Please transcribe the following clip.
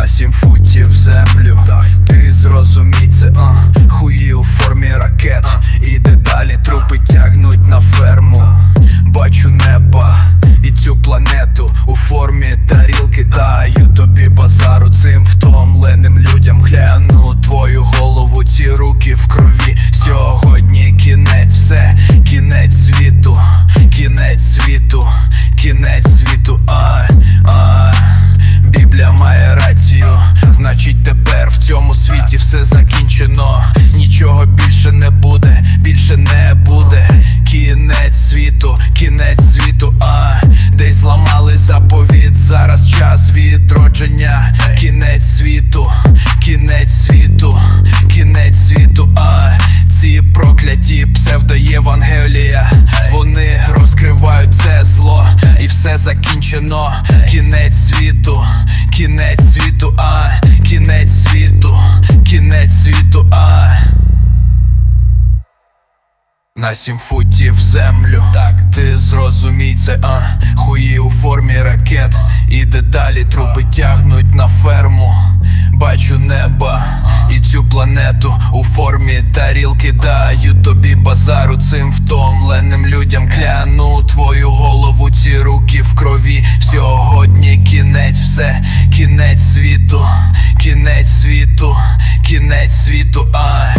на сім футів землю. Світі все закінчено. Нічого більше не буде, більше не буде. Кінець світу, кінець світу, а десь зламали заповіт. Зараз час відродження. Кінець світу, кінець світу, кінець світу, а ці прокляті псевдоєвангелія. Вони розкривають це зло, і все закінчено. Кінець світу, кінець на сім футів землю, так ти зрозумій це, а? Хуї у формі ракет, і дедалі трупи тягнуть на ферму. Бачу неба і цю планету у формі тарілки. Даю тобі базару цим втомленим людям. Кляну твою голову, ці руки в крові. Сьогодні кінець, все, кінець світу, кінець світу, кінець світу, а